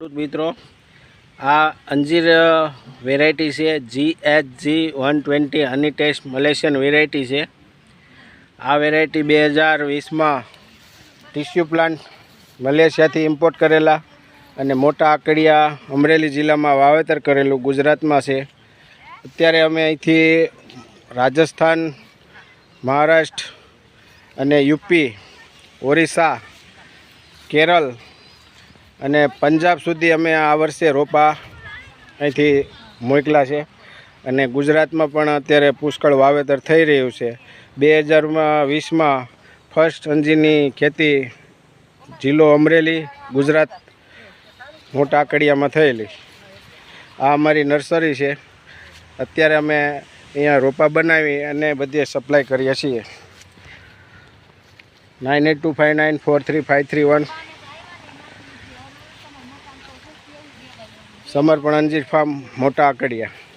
મિત્રો, આ અંજીર વેરાયટી છે G H G one twenty honey taste Malaysian variety છે. આ વેરાયટી બે હજાર વીસમાં ટીસ્યુ પ્લાન્ટ મલેશિયાથી ઇમ્પોર્ટ કરેલા અને મોટા આકડિયા અમરેલી જિલ્લામાં વાવેતર કરેલું ગુજરાતમાં છે. અત્યારે અમે અહીંથી રાજસ્થાન, મહારાષ્ટ્ર અને યુપી, ઓરિસ્સા, કેરળ અને પંજાબ સુધી અમે આ વર્ષે રોપા અહીંથી મોકલા છે. અને ગુજરાતમાં પણ અત્યારે પુષ્કળ વાવેતર થઈ રહ્યું છે. બે હજારમાં વીસમાં ફર્સ્ટ અંજીરની ખેતી જિલ્લો અમરેલી, ગુજરાત મોટા આકડિયામાં થયેલી. આ અમારી નર્સરી છે. અત્યારે અમે અહીંયા રોપા બનાવી અને બધે સપ્લાય કરીએ છીએ. Nine eight two five nine four three five three one Samarpan Anjeer farm મોટા આકડિયા